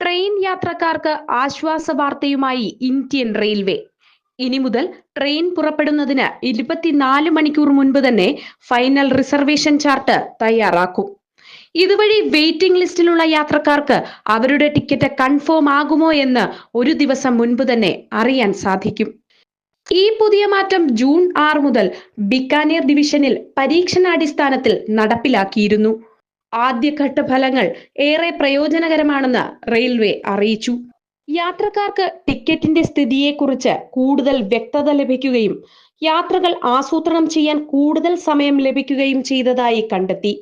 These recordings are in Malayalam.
ട്രെയിൻ യാത്രക്കാർക്ക് ആശ്വാസ വാർത്തയുമായി ഇന്ത്യൻ റെയിൽവേ. ഇനി മുതൽ ട്രെയിൻ പുറപ്പെടുന്നതിന് ഇരുപത്തിനാല് മണിക്കൂർ മുൻപ് തന്നെ ഫൈനൽ റിസർവേഷൻ ചാർട്ട് തയ്യാറാക്കും. ഇതുവഴി വെയിറ്റിംഗ് ലിസ്റ്റിലുള്ള യാത്രക്കാർക്ക് അവരുടെ ടിക്കറ്റ് കൺഫേം ആകുമോ എന്ന് ഒരു ദിവസം മുൻപ് തന്നെ അറിയാൻ സാധിക്കും. ഈ പുതിയ മാറ്റം ജൂൺ ആറ് മുതൽ ബിക്കാനേർ ഡിവിഷനിൽ പരീക്ഷണാടിസ്ഥാനത്തിൽ നടപ്പിലാക്കിയിരുന്നു. ആദ്യഘട്ട ഫലങ്ങൾ ഏറെ പ്രയോജനകരമാണെന്ന് റെയിൽവേ അറിയിച്ചു. യാത്രക്കാർക്ക് ടിക്കറ്റിന്റെ സ്ഥിതിയെക്കുറിച്ച് കൂടുതൽ വ്യക്തത ലഭിക്കുകയും യാത്രകൾ ആസൂത്രണം ചെയ്യാൻ കൂടുതൽ സമയം ലഭിക്കുകയും ചെയ്തതായി കണ്ടെത്തി.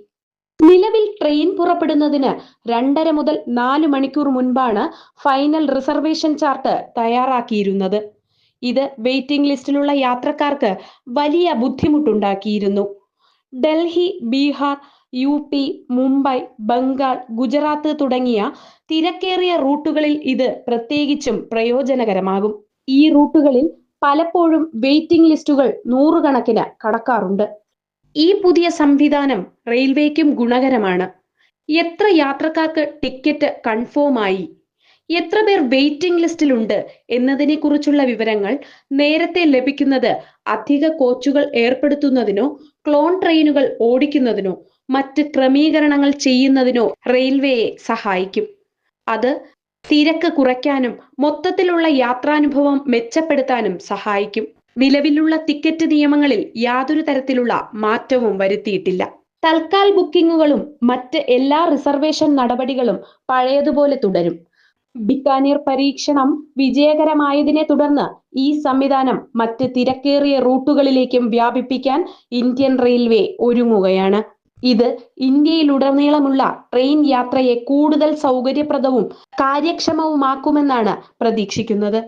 നിലവിൽ ട്രെയിൻ പുറപ്പെടുന്നതിന് രണ്ടര മുതൽ നാല് മണിക്കൂർ മുൻപാണ് ഫൈനൽ റിസർവേഷൻ ചാർട്ട് തയ്യാറാക്കിയിരുന്നത്. ഇത് വെയിറ്റിംഗ് ലിസ്റ്റിലുള്ള യാത്രക്കാർക്ക് വലിയ ബുദ്ധിമുട്ടുണ്ടാക്കിയിരുന്നു. ഡൽഹി ബീഹാർ യു പി മുംബൈ ബംഗാൾ ഗുജറാത്ത് തുടങ്ങിയ തിരക്കേറിയ റൂട്ടുകളിൽ ഇത് പ്രത്യേകിച്ചും പ്രയോജനകരമാകും. ഈ റൂട്ടുകളിൽ പലപ്പോഴും വെയിറ്റിംഗ് ലിസ്റ്റുകൾ നൂറുകണക്കിന് കടക്കാറുണ്ട്. ഈ പുതിയ സംവിധാനം റെയിൽവേക്കും ഗുണകരമാണ്. എത്ര യാത്രക്കാർക്ക് ടിക്കറ്റ് കൺഫേം ആയി എത്ര പേർ വെയിറ്റിംഗ് ലിസ്റ്റിലുണ്ട് എന്നതിനെ കുറിച്ചുള്ള വിവരങ്ങൾ നേരത്തെ ലഭിക്കുന്നത് അധിക കോച്ചുകൾ ഏർപ്പെടുത്തുന്നതിനോ ക്ലോൺ ട്രെയിനുകൾ ഓടിക്കുന്നതിനോ മറ്റ് ക്രമീകരണങ്ങൾ ചെയ്യുന്നതിനോ റെയിൽവേയെ സഹായിക്കും. അത് തിരക്ക് കുറയ്ക്കാനും മൊത്തത്തിലുള്ള യാത്രാനുഭവം മെച്ചപ്പെടുത്താനും സഹായിക്കും. നിലവിലുള്ള ടിക്കറ്റ് നിയമങ്ങളിൽ യാതൊരു തരത്തിലുള്ള മാറ്റവും വരുത്തിയിട്ടില്ല. തൽക്കാൽ ബുക്കിംഗുകളും മറ്റ് എല്ലാ റിസർവേഷൻ നടപടികളും പഴയതുപോലെ തുടരും. ബിക്കാനീർ പരീക്ഷണം വിജയകരമായതിനെ തുടർന്ന് ഈ സംവിധാനം മറ്റ് തിരക്കേറിയ റൂട്ടുകളിലേക്കും വ്യാപിപ്പിക്കാൻ ഇന്ത്യൻ റെയിൽവേ ഒരുങ്ങുകയാണ്. ഇത് ഇന്ത്യയിലുടനീളമുള്ള ട്രെയിൻ യാത്രയെ കൂടുതൽ സൗകര്യപ്രദവും കാര്യക്ഷമവുമാക്കുമെന്നാണ് പ്രതീക്ഷിക്കുന്നത്.